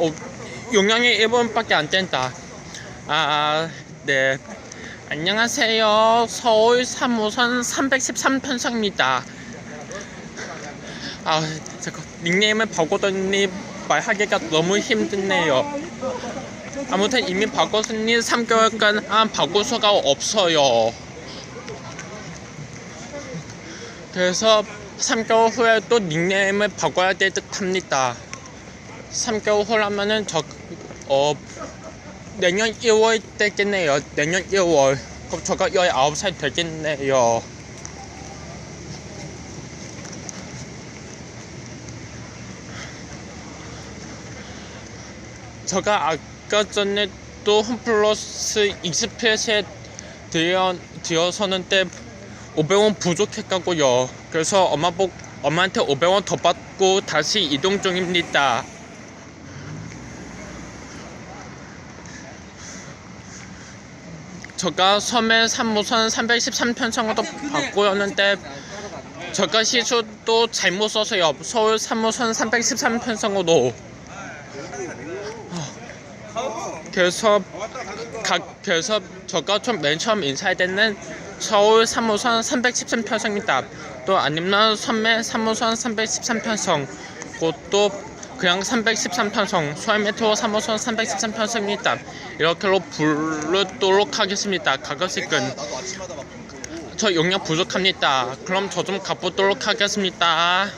어, 용량이 1번밖에 안 된다. 아, 네. 안녕하세요. 서울 3호선 313편성입니다. 아, 잠깐 닉네임을 바꾸더니 말하기가 너무 힘드네요. 아무튼 이미 바꿨으니 3개월간 안 바꿀 수가 없어요. 그래서 3개월 후에 또 닉네임을 바꿔야 될 듯 합니다. 3개월 후라면은 저, 어, 내년 1월 되겠네요. 내년 1월. 그럼 저가 19살 되겠네요. 제가 아까 전에 또 홈플러스 익스프레스에 들여, 들어서는데 500원 부족했다고요. 그래서 엄마 복 엄마한테 500원 더 받고 다시 이동 중입니다. 제가 섬에 3호선 313편성으로 바꾸었는데 제가 시수도 잘못 써서요. 서울 3호선 313편성으로 그래서 각 그래서 제가 좀맨 처음 인사할 때는 서울 3호선 313편성입니다. 또 아니면 섬에 3호선 313편성 그것도 그냥 313편성 서울 메트로 3호선 313편성입니다. 이렇게로 부르도록 하겠습니다. 가끔씩은 저 용량 부족합니다. 그럼 저좀 가보도록 하겠습니다.